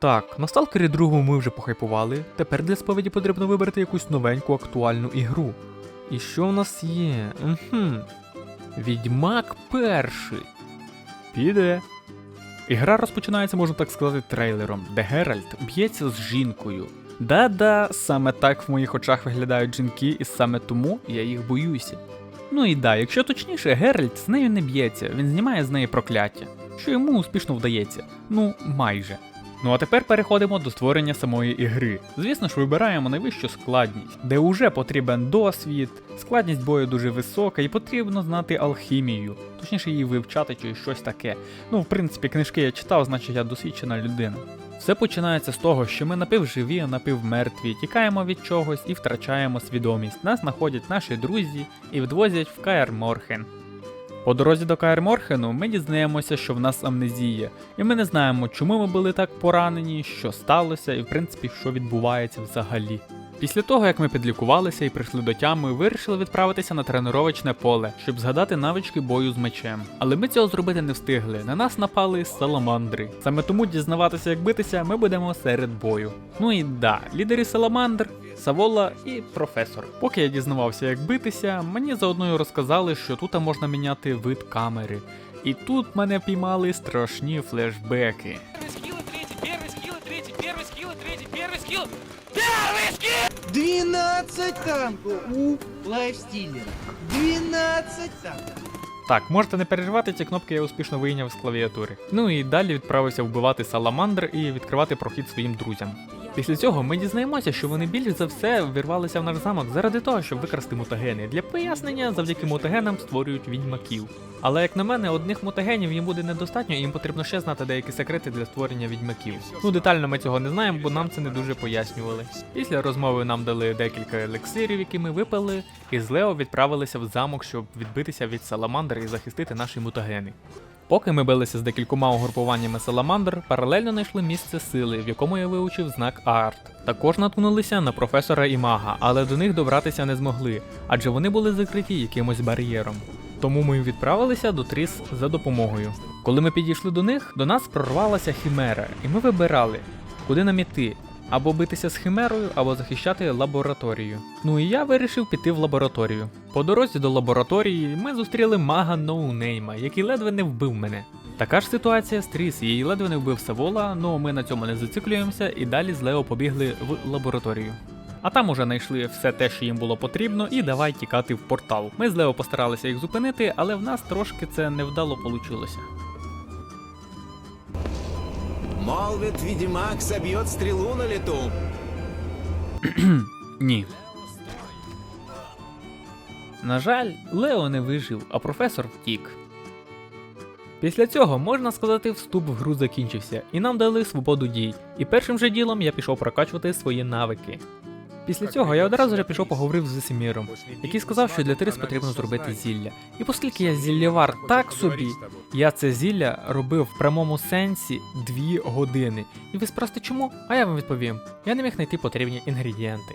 Так, на сталкері другому ми вже похайпували. Тепер для сповіді потрібно вибрати якусь новеньку актуальну ігру. І що в нас є? Угу. Відьмак перший. Піде. Ігра розпочинається, можна так сказати, трейлером, де Геральт б'ється з жінкою. Да-да, саме так в моїх очах виглядають жінки, і саме тому я їх боюся. Ну і да, якщо точніше, Геральт з нею не б'ється, він знімає з неї прокляття, що йому успішно вдається. Ну, майже. Ну а тепер переходимо до створення самої ігри. Звісно ж, вибираємо найвищу складність, де уже потрібен досвід, складність бою дуже висока і потрібно знати алхімію, точніше її вивчати чи щось таке. Ну, в принципі, книжки я читав, значить я досвідчена людина. Все починається з того, що ми напівживі, напівмертві, тікаємо від чогось і втрачаємо свідомість. Нас знаходять наші друзі і відвозять в Каер Морхен. По дорозі до Каер Морхену ми дізнаємося, що в нас амнезія, і ми не знаємо, чому ми були так поранені, що сталося, і в принципі, що відбувається взагалі. Після того, як ми підлікувалися і прийшли до тями, вирішили відправитися на тренувачне поле, щоб згадати навички бою з мечем. Але ми цього зробити не встигли. На нас напали саламандри. Саме тому дізнаватися, як битися, ми будемо серед бою. Ну і да, лідери саламандр, Савола і професор. Поки я дізнавався, як битися, мені заодно й розказали, що тут можна міняти вид камери. І тут мене піймали страшні флешбеки. Первый скилл и третий, первый скилл и третий, первый скилл и третий, первый скилл. Первый скилл! 12 танков у лайфстилера. 12 танков. Так, можете не переживати, ці кнопки я успішно вийняв з клавіатури. Ну і далі відправився вбивати саламандр і відкривати прохід своїм друзям. Після цього ми дізнаємося, що вони більш за все вірвалися в наш замок заради того, щоб викрасти мутагени. Для пояснення, завдяки мутагенам створюють відьмаків. Але як на мене, одних мутагенів їм буде недостатньо, і їм потрібно ще знати деякі секрети для створення відьмаків. Ну детально ми цього не знаємо, бо нам це не дуже пояснювали. Після розмови нам дали декілька елексирів, які ми випили, і з Лео відправилися в замок, щоб відбитися від саламандри і захистити наші мутагени. Поки ми билися з декількома угрупуваннями саламандр, паралельно знайшли місце сили, в якому я вивчив знак арт. Також наткнулися на професора і мага, але до них добратися не змогли, адже вони були закриті якимось бар'єром. Тому ми відправилися до Тріс за допомогою. Коли ми підійшли до них, до нас прорвалася хімера, і ми вибирали, куди нам іти. Або битися з химерою, або захищати лабораторію. Ну і я вирішив піти в лабораторію. По дорозі до лабораторії ми зустріли мага Ноунейма, який ледве не вбив мене. Така ж ситуація з Тріс, її ледве не вбив Савола, але ми на цьому не зациклюємося і далі з Лео побігли в лабораторію. А там уже знайшли все те, що їм було потрібно, і давай тікати в портал. Ми з Лео постаралися їх зупинити, але в нас трошки це невдало получилося. Молвит, Ведьмак собьет стрелу на лету. Ні. На жаль, Лео не вижив, а професор втік. Після цього, можна сказати, вступ в гру закінчився, і нам дали свободу дій. І першим же ділом я пішов прокачувати свої навики. Після цього я одразу же пішов поговорив з Весеміром, який сказав, що для Трис потрібно зробити зілля. І оскільки я зіллєвар так собі, я це зілля робив в прямому сенсі 2 години. І ви спросите чому? А я вам відповім: я не міг знайти потрібні інгредієнти.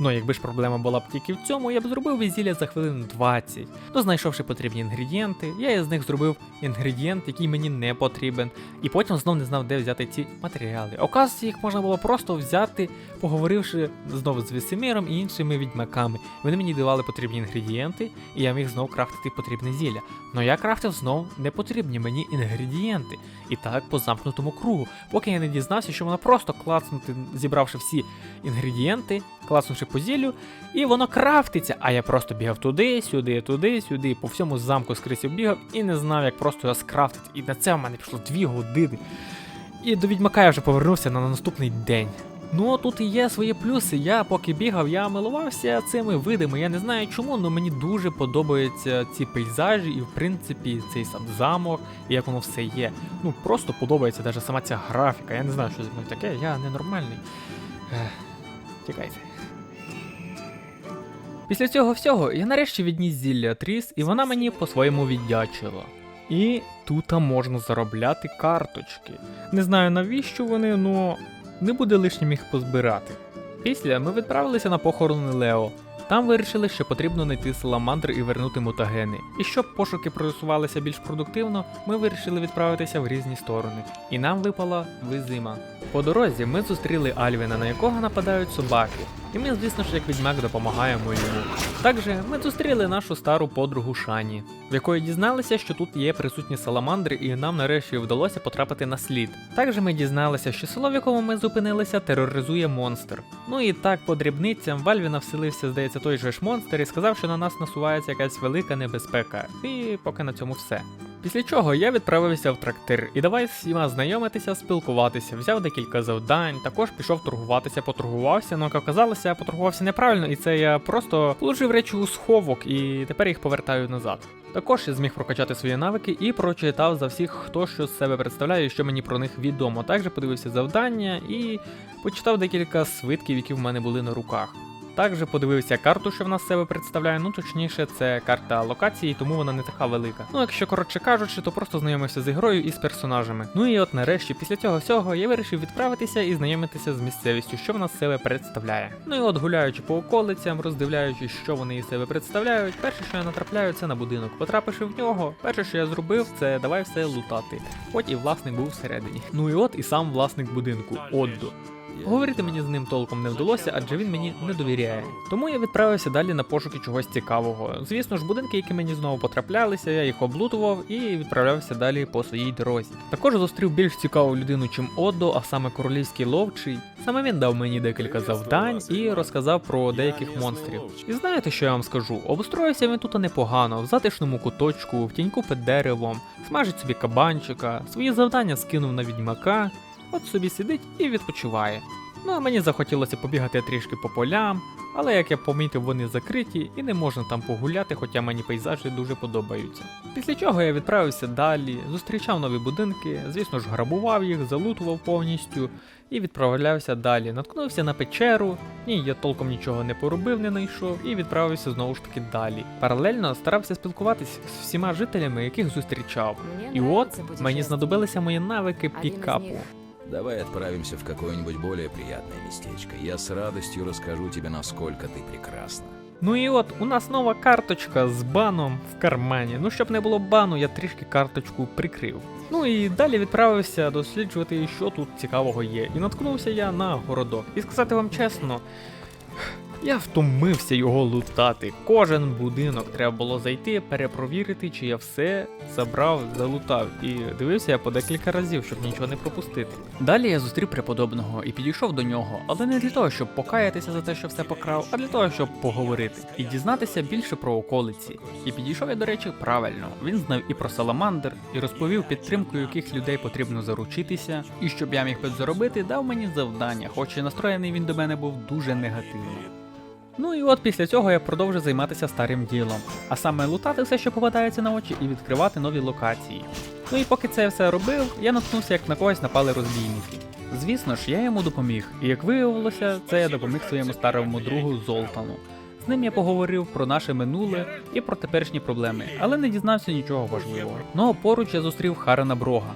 Ну, якби ж проблема була б тільки в цьому, я б зробив весілля за хвилин 20. То знайшовши потрібні інгредієнти, я із них зробив інгредієнт, який мені не потрібен, і потім знов не знав, де взяти ці матеріали. Оказується, їх можна було просто взяти, поговоривши знову з Весеміром і іншими відьмаками. Вони мені давали потрібні інгредієнти, і я міг знов крафтити потрібне зілля. Но я крафтив знов непотрібні мені інгредієнти. І так по замкнутому кругу, поки я не дізнався, що можна просто клацнути, зібравши всі інгредієнти, клацнувши по зіллю, і воно крафтиться. А я просто бігав туди, сюди, туди, сюди, по всьому замку скрисів бігав і не знав, як просто його скрафтити. І на це в мене пішло дві години. І до відьмака я вже повернувся на наступний день. Ну, тут і є свої плюси. Я поки бігав, я милувався цими видами. Я не знаю чому, але мені дуже подобаються ці пейзажі, і в принципі цей сам замок, і як воно все є. Ну просто подобається навіть сама ця графіка. Я не знаю, що зі мною таке, я ненормальний. Ех, Тікайте. Після цього всього я нарешті відніс зілля Тріс, і вона мені по-своєму віддячила. І тут можна заробляти карточки. Не знаю навіщо вони, але не буде лишнім їх позбирати. Після ми відправилися на похорони Лео. Там вирішили, що потрібно знайти саламандр і вернути мутагени. І щоб пошуки просувалися більш продуктивно, ми вирішили відправитися в різні сторони. І нам випала визима. По дорозі ми зустріли Альвіна, на якого нападають собаки. І ми, звісно ж, як відьмак допомагаємо йому. Також ми зустріли нашу стару подругу Шані, в якої дізналися, що тут є присутні саламандри, і нам нарешті вдалося потрапити на слід. Також ми дізналися, що село, в якому ми зупинилися, тероризує монстр. Ну і так, по дрібницям, в Альвіна вселився, здається, той же ж монстр і сказав, що на нас насувається якась велика небезпека. І поки на цьому все. Після чого я відправився в трактир і давай всіма знайомитися, спілкуватися, взяв декілька завдань, також пішов торгуватися, поторгувався, ну як оказалося, я поторгувався неправильно, і це я просто положив речі у сховок і тепер їх повертаю назад. Також я зміг прокачати свої навики і прочитав за всіх, хто що з себе представляє і що мені про них відомо. Також подивився завдання і почитав декілька свитків, які в мене були на руках. Також подивився карту, що в нас з себе представляє. Ну точніше, це карта локації, тому вона не така велика. Ну, якщо коротше кажучи, то просто знайомився з ігрою і з персонажами. Ну і от нарешті, після цього всього, я вирішив відправитися і знайомитися з місцевістю, що вона з себе представляє. Ну і от гуляючи по околицям, роздивляючись, що вони із себе представляють, перше, що я натрапляю, це на будинок. Потрапивши в нього, перше, що я зробив, це давай все лутати. Хоч і власник був всередині. Ну і от і сам власник будинку, Оддо. Говорити мені з ним толком не вдалося, адже він мені не довіряє. Тому я відправився далі на пошуки чогось цікавого. Звісно ж, будинки, які мені знову потраплялися, я їх облутував і відправлявся далі по своїй дорозі. Також зустрів більш цікаву людину, чим Оддо, а саме королівський ловчий. Саме він дав мені декілька завдань і розказав про деяких монстрів. І знаєте, що я вам скажу? Обустроївся він тут непогано, в затишному куточку, в тіньку під деревом, смажить собі кабанчика, свої завдання скинув на відьмака. От собі сидить і відпочиває. Ну а мені захотілося побігати трішки по полям, але як я помітив, вони закриті і не можна там погуляти, хоча мені пейзажі дуже подобаються. Після чого я відправився далі, зустрічав нові будинки, звісно ж, грабував їх, залутував повністю і відправлявся далі. Наткнувся на печеру, ні, я толком нічого не поробив, не знайшов, і відправився знову ж таки далі. Паралельно старався спілкуватись з всіма жителями, яких зустрічав. І от мені знадобилися мої навики пікапу. Давай отправимся в какое-нибудь более приятное местечко. Я с радостью расскажу тебе, насколько ты прекрасна. Ну і от у нас нова карточка з баном в кармані. Ну, щоб не було бану, я трішки карточку прикрив. Ну і далі відправився досліджувати, що тут цікавого є. І наткнувся я на городок. І сказати вам чесно. Я втомився його лутати. Кожен будинок треба було зайти, перепровірити, чи я все забрав, залутав. І дивився я по декілька разів, щоб нічого не пропустити. Далі я зустрів преподобного і підійшов до нього, але не для того, щоб покаятися за те, що все покрав, а для того, щоб поговорити і дізнатися більше про околиці. І підійшов я, до речі, правильно. Він знав і про саламандр, і розповів підтримкою яких людей потрібно заручитися. І щоб я міг підзаробити, дав мені завдання, хоч і настроєний він до мене був дуже негативно. Ну і от після цього я продовжу займатися старим ділом, а саме лутати все, що попадається на очі, і відкривати нові локації. Ну і поки це все робив, я наткнувся, як на когось напали розбійники. Звісно ж, я йому допоміг, і як виявилося, це я допоміг своєму старому другу Золтану. З ним я поговорив про наше минуле і про теперішні проблеми, але не дізнався нічого важливого. Ну а поруч я зустрів Харена Брога.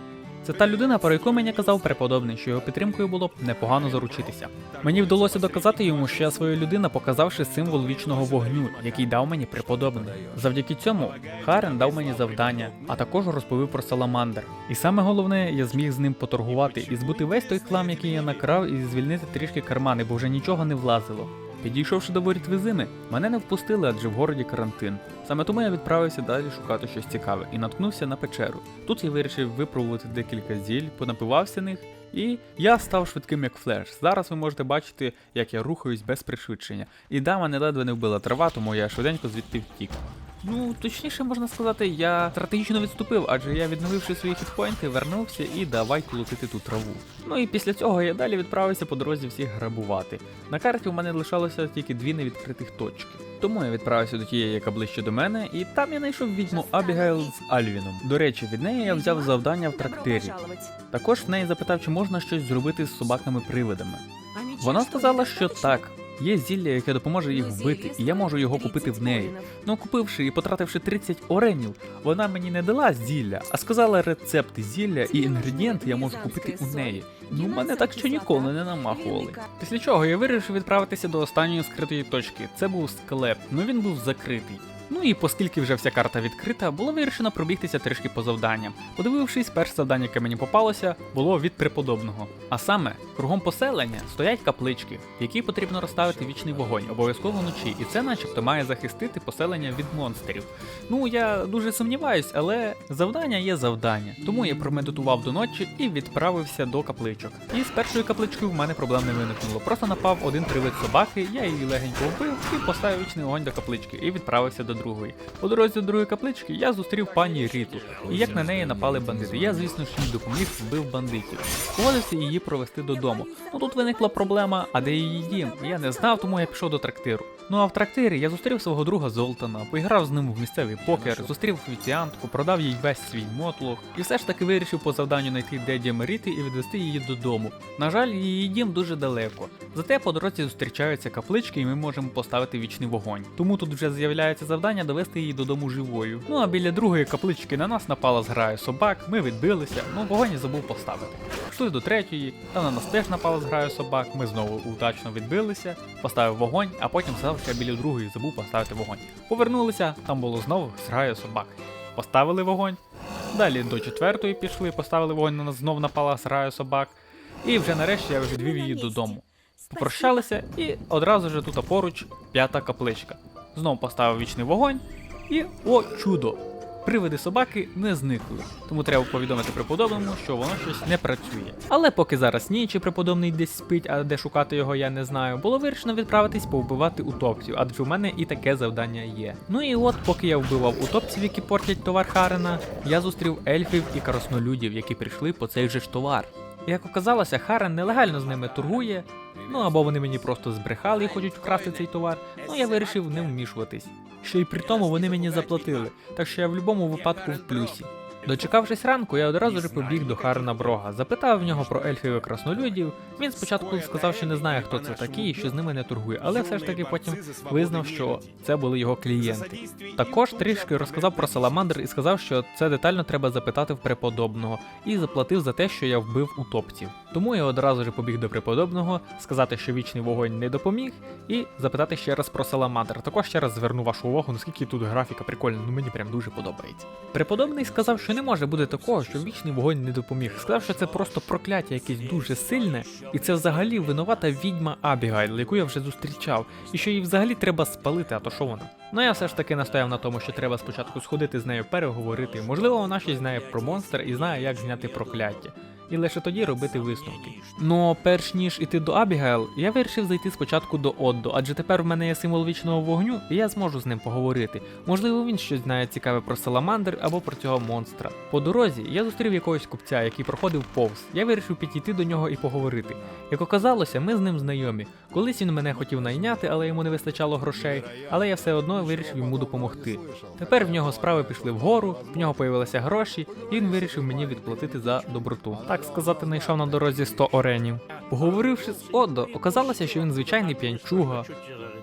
Це та людина, про яку мені казав преподобний, що його підтримкою було б непогано заручитися. Мені вдалося доказати йому, що я своя людина, показавши символ вічного вогню, який дав мені преподобний. Завдяки цьому Харен дав мені завдання, а також розповів про саламандр. І саме головне, я зміг з ним поторгувати і збути весь той хлам, який я накрав, і звільнити трішки кармани, бо вже нічого не влазило. Підійшовши до воріт візини, мене не впустили, адже в городі карантин. Саме тому я відправився далі шукати щось цікаве і наткнувся на печеру. Тут я вирішив випробувати декілька зіль, понапивався них, і я став швидким як флеш. Зараз ви можете бачити, як я рухаюсь без пришвидшення. І да, мене ледве не вбила трава, тому я швиденько звідти втік. Ну, точніше можна сказати, я стратегічно відступив, адже я, відновивши свої хітпоінти, вернувся і давай колотити ту траву. Ну і після цього я далі відправився по дорозі всіх грабувати. На карті у мене лишалося тільки дві невідкритих точки. Тому я відправився до тієї, яка ближче до мене, і там я знайшов відьму Абігейл з Альвіном. До речі, від неї я взяв завдання в трактирі. Також в неї запитав, чи можна щось зробити з собаками-привидами. Вона сказала, що так. Є зілля, яке допоможе їх вбити, і я можу його купити в неї. Ну, купивши і потративши 30 оренів, вона мені не дала зілля, а сказала рецепт зілля і інгредієнти я можу купити у неї. Ну, мене так ще ніколи не намахували. Після чого я вирішив відправитися до останньої скритої точки. Це був склеп, ну він був закритий. Ну і оскільки вже вся карта відкрита, було вирішено пробігтися трішки по завданням. Подивившись, перше завдання, яке мені попалося, було від преподобного. А саме, кругом поселення стоять каплички, в які потрібно розставити вічний вогонь, обов'язково вночі, і це начебто має захистити поселення від монстрів. Ну я дуже сумніваюсь, але завдання є завдання. Тому я промедитував до ночі і відправився до капличок. І з першої каплички в мене проблем не виникнуло. Просто напав один привид собаки, я її легенько вбив і поставив вічний вогонь до каплички і відправився до другої. По дорозі до другої каплички я зустрів пані Ріту, і як на неї напали бандити. Я, звісно ж, їй допоміг, вбив бандитів. Погодився її провести додому. Ну тут виникла проблема, а де її дім? Я не знав, тому я пішов до трактиру. Ну а в трактирі я зустрів свого друга Золтана, поіграв з ним в місцевий покер, зустрів офіціантку, продав їй весь свій мотлох, і все ж таки вирішив по завданню знайти де дім Ріти і відвести її додому. На жаль, її дім дуже далеко. Зате по дорозі зустрічаються каплички, і ми можемо поставити вічний вогонь. Тому тут вже з'являється завдання довести її додому живою. Ну а біля другої каплички на нас напала зграя собак, ми відбилися, ну вогонь я забув поставити. Пішли до третьої, там на нас теж напала зграя собак, ми знову удачно відбилися, поставив вогонь, а потім що я біля другої забув поставити вогонь. Повернулися, там було знову зграя собак. Поставили вогонь. Далі до четвертої пішли, поставили вогонь, на нас знов напала зграя собак. І вже нарешті я відвів її додому. Попрощалися і одразу ж тут поруч п'ята капличка. Знов поставив вічний вогонь, і о чудо! Привиди собаки не зникли, тому треба повідомити преподобному, що воно щось не працює. Але поки зараз ніч і преподобний десь спить, а де шукати його я не знаю, було вирішено відправитись повбивати утопців, адже в мене і таке завдання є. Ну і от, поки я вбивав утопців, які портять товар Харена, я зустрів ельфів і краснолюдів, які прийшли по цей же ж товар. Як оказалося, Харен нелегально з ними торгує, ну або вони мені просто збрехали і хочуть вкрасти цей товар, ну я вирішив не вмішуватись. Ще й при тому вони мені заплатили, так що я в будь-якому випадку в плюсі. Дочекавшись ранку, я одразу ж побіг до Харена Брога, запитав в нього про ельфів і краснолюдів. Він спочатку сказав, що не знає, хто це такі і що з ними не торгує, але все ж таки потім визнав, що це були його клієнти. Також трішки розказав про саламандр і сказав, що це детально треба запитати в преподобного, і заплатив за те, що я вбив утопців. Тому я одразу ж побіг до преподобного, сказати, що вічний вогонь не допоміг, і запитати ще раз про саламандр. Також ще раз зверну вашу увагу, наскільки тут графіка прикольна, ну мені прям дуже подобається. Преподобний сказав, що не може бути такого, що вічний вогонь не допоміг. Сказав, що це просто прокляття якесь дуже сильне, і це взагалі винувата відьма Абігайл, яку я вже зустрічав, і що її взагалі треба спалити, а то що вона? Ну я все ж таки настояв на тому, що треба спочатку сходити з нею переговорити. Можливо, вона щось знає про монстр і знає, як зняти прокляття. І лише тоді робити висновки. Ну, перш ніж іти до Абігайл, я вирішив зайти спочатку до Оддо, адже тепер в мене є символ вічного вогню, і я зможу з ним поговорити. Можливо, він щось знає цікаве про саламандр або про цього монстра. По дорозі я зустрів якогось купця, який проходив повз. Я вирішив підійти до нього і поговорити. Як оказалося, ми з ним знайомі. Колись він мене хотів найняти, але йому не вистачало грошей, але я все одно вирішив йому допомогти. Тепер в нього справи пішли вгору, в нього появилися гроші, і він вирішив мені відплатити за доброту. Так сказати, знайшов на дорозі 100 оренів. Поговоривши з Одо, оказалося, що він звичайний п'янчуга.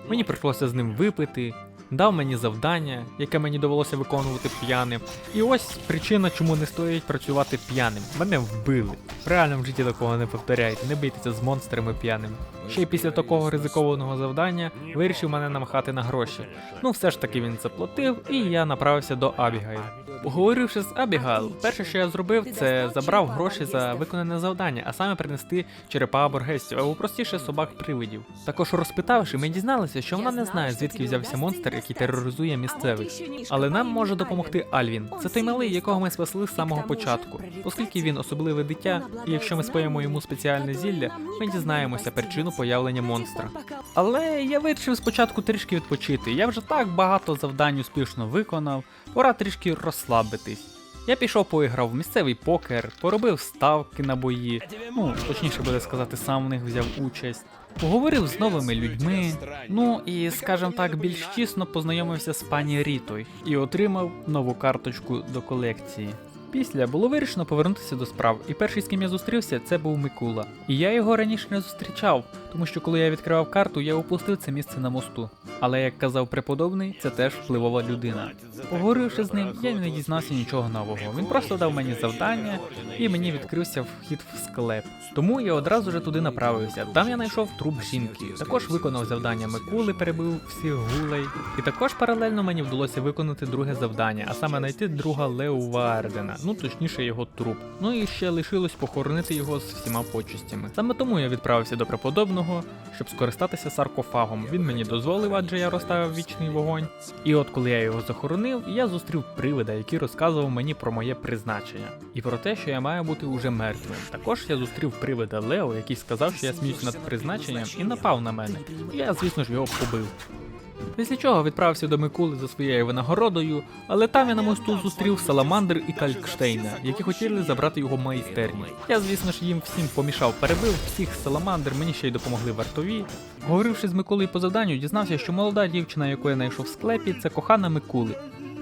Мені прийшлося з ним випити, дав мені завдання, яке мені довелося виконувати п'яним. І ось причина, чому не стоїть працювати п'яним. Мене вбили. В реальному житті такого не повторяйте, не бийтеся з монстрами п'яним. Ще й після такого ризикованого завдання вирішив мене намахати на гроші. Ну все ж таки він заплатив, і я направився до Абігайл. Поговоривши з Абігайл, перше, що я зробив, це забрав гроші за виконане завдання, а саме принести черепа боргестів або простіше собак-привидів. Також розпитавши, ми дізналися, що вона не знає, звідки взявся монстр, який тероризує місцевих. Але нам може допомогти Альвін. Це той малий, якого ми спасли з самого початку. Оскільки він особливе дитя, і якщо ми споємо йому спеціальне зілля, ми дізнаємося причину появлення монстра. Але я вирішив спочатку трішки відпочити. Я вже так багато завдань успішно виконав, пора трішки розслабитись. Я пішов поіграв в місцевий покер, поробив ставки на бої, ну точніше буде сказати, сам в них взяв участь. Поговорив з новими людьми, ну і, скажімо так, більш тісно познайомився з пані Рітою і отримав нову карточку до колекції. Після було вирішено повернутися до справ, і перший, з ким я зустрівся, це був Микула. І я його раніше не зустрічав, тому що коли я відкривав карту, я опустив це місце на мосту. Але як казав преподобний, це теж впливова людина. Поговоривши з ним, я не дізнався нічого нового. Він просто дав мені завдання, і мені відкрився вхід в склеп. Тому я одразу ж туди направився. Там я знайшов труп жінки. Також виконав завдання Микули, перебив всіх гулей. І також паралельно мені вдалося виконати друге завдання, а саме знайти друга Лео Вардена, ну точніше його труп. Ну і ще лишилось похоронити його з всіма почестями. Саме тому я відправився до преподобного, щоб скористатися саркофагом. Він мені дозволив, адже я розставив вічний вогонь. І от коли я його захоронив, я зустрів привида, який розказував мені про моє призначення і про те, що я маю бути уже мертвим. Також я зустрів привида Лео, який сказав, що я сміюсь над призначенням і напав на мене. Я, звісно ж, його побив. Після чого відправився до Микули за своєю винагородою, але там я на мосту зустрів Саламандр і Калькштейна, які хотіли забрати його майстерні. Я, звісно ж, їм всім помішав, перебив всіх саламандр, мені ще й допомогли вартові. Говоривши з Миколою по завданню, дізнався, що молода дівчина, яку я знайшов в склепі, це кохана Микули.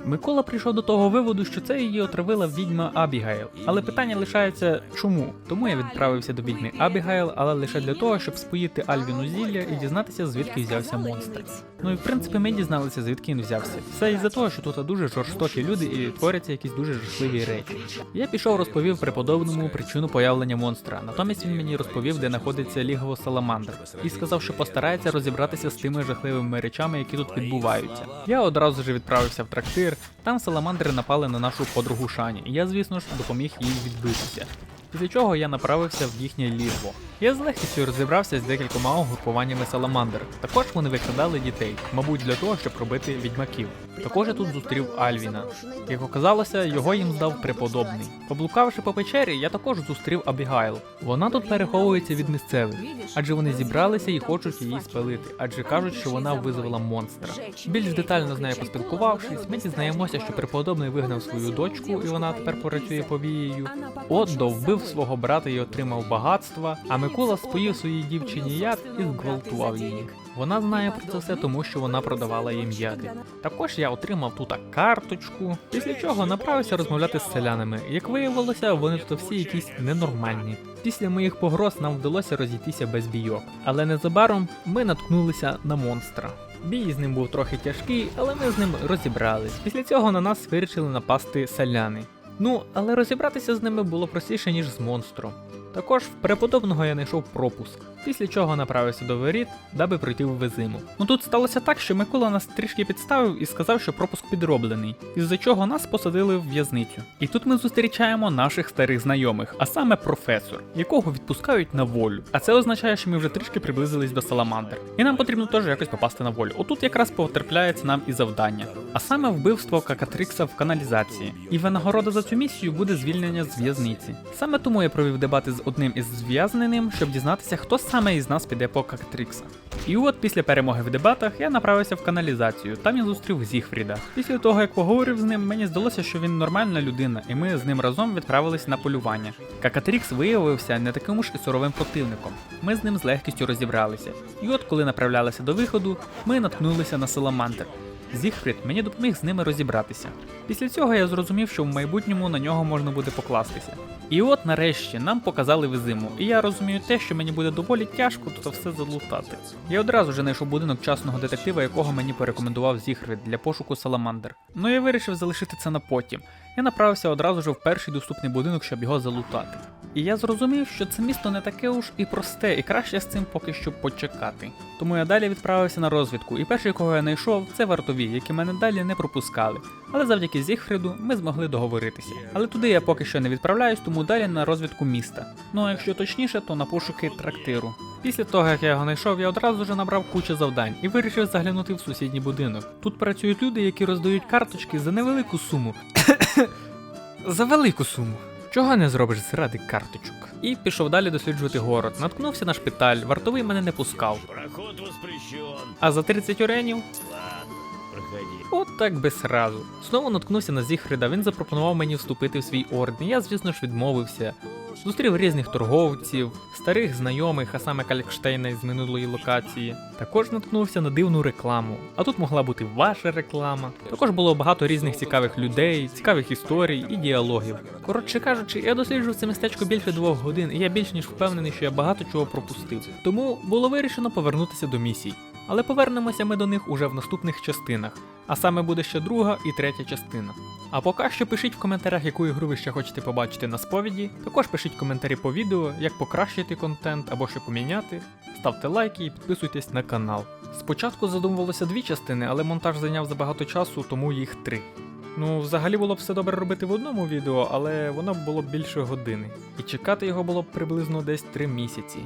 Микола прийшов до того виводу, що це її отравила відьма Абігайл. Але питання лишається чому? Тому я відправився до відьми Абігайл, але лише для того, щоб споїти Альвіну зілля і дізнатися, звідки взявся монстр. Ну і в принципі ми дізналися, звідки він взявся. Все із-за того, що тут дуже жорстокі люди і творяться якісь дуже жахливі речі. Я пішов, розповів преподобному причину появлення монстра. Натомість він мені розповів, де знаходиться лігово Саламандр, і сказав, що постарається розібратися з тими жахливими речами, які тут відбуваються. Я одразу ж відправився в трактир. Там саламандри напали на нашу подругу Шані, і я, звісно ж, допоміг їй відбитися. Після чого я направився в їхнє лігво. Я з легкістю розібрався з декількома угрупуваннями саламандр. Також вони викрадали дітей, мабуть, для того, щоб робити відьмаків. Також я тут зустрів Альвіна. Як оказалося, його їм здав преподобний. Поблукавши по печері, я також зустрів Абігайл. Вона тут переховується від місцевих, адже вони зібралися і хочуть її спалити, адже кажуть, що вона визвала монстра. Більш детально з нею поспілкувавшись, ми дізнаємося, що преподобний вигнав свою дочку, і вона тепер працює повією. Отдо вбив свого брата і отримав багатства, а Микола споїв своїй дівчині яд і зґвалтував її. Вона знає про це все, тому що вона продавала їм яди. Також я отримав тут карточку, після чого направився розмовляти з селянами. Як виявилося, вони тут всі якісь ненормальні. Після моїх погроз нам вдалося розійтися без бійок, але незабаром ми наткнулися на монстра. Бій з ним був трохи тяжкий, але ми з ним розібрались. Після цього на нас вирішили напасти селяни. Ну, але розібратися з ними було простіше, ніж з монстром. Також в преподобного я знайшов пропуск, після чого направився до воріт, даби пройти в визиму. Ну тут сталося так, що Микола нас трішки підставив і сказав, що пропуск підроблений, із-за чого нас посадили в в'язницю. І тут ми зустрічаємо наших старих знайомих, а саме професор, якого відпускають на волю. А це означає, що ми вже трішки приблизились до Саламандр. І нам потрібно теж якось попасти на волю. Отут якраз потрапляється нам і завдання, а саме вбивство Какатрикса в каналізації. І винагорода за цю місію буде звільнення з в'язниці. Саме тому я провів дебати з одним із зв'язненим, щоб дізнатися, хто саме із нас піде по Какатрикса. І от після перемоги в дебатах я направився в каналізацію. Там я зустрів Зігфріда. Після того, як поговорив з ним, мені здалося, що він нормальна людина, і ми з ним разом відправились на полювання. Какатрікс виявився не таким уж і суровим противником. Ми з ним з легкістю розібралися. І от коли направлялися до виходу, ми наткнулися на Саламандр. Зігфрід мені допоміг з ними розібратися. Після цього я зрозумів, що в майбутньому на нього можна буде покластися. І от нарешті нам показали визиму, і я розумію те, що мені буде доволі тяжко тут все залутати. Я одразу ж знайшов будинок частного детектива, якого мені порекомендував Зігфрід для пошуку саламандр. Ну я вирішив залишити це на потім. Я направився одразу ж в перший доступний будинок, щоб його залутати. І я зрозумів, що це місто не таке уж і просте, і краще з цим поки що почекати. Тому я далі відправився на розвідку, і перший, кого я знайшов, це вартові, які мене далі не пропускали. Але завдяки Зігфріду ми змогли договоритися. Але туди я поки що не відправляюсь, тому далі на розвідку міста. Ну а якщо точніше, то на пошуки трактиру. Після того, як я його знайшов, я одразу ж набрав кучу завдань і вирішив заглянути в сусідній будинок. Тут працюють люди, які роздають карточки за невелику суму. За велику суму. Чого не зробиш заради карточок? І пішов далі досліджувати город. Наткнувся на шпиталь, вартовий мене не пускав. Проход воспрещен. А за 30 оренів? Ладно, проходи. От так би сразу. Знову наткнувся на Зігфрида, він запропонував мені вступити в свій орден. Я, звісно ж, відмовився. Зустрів різних торговців, старих знайомих, а саме Калькштейна із минулої локації. Також наткнувся на дивну рекламу. А тут могла бути ваша реклама. Також було багато різних цікавих людей, цікавих історій і діалогів. Коротше кажучи, я досліджував це містечко більше двох годин, і я більш ніж впевнений, що я багато чого пропустив. Тому було вирішено повернутися до місій. Але повернемося ми до них уже в наступних частинах. А саме буде ще друга і третя частина. А поки що пишіть в коментарях, яку ігру ви ще хочете побачити на сповіді. Також пишіть коментарі по відео, як покращити контент або що поміняти. Ставте лайки і підписуйтесь на канал. Спочатку задумувалося дві частини, але монтаж зайняв забагато часу, тому їх три. Ну, взагалі було б все добре робити в одному відео, але воно б було б більше години. І чекати його було б приблизно десь три місяці.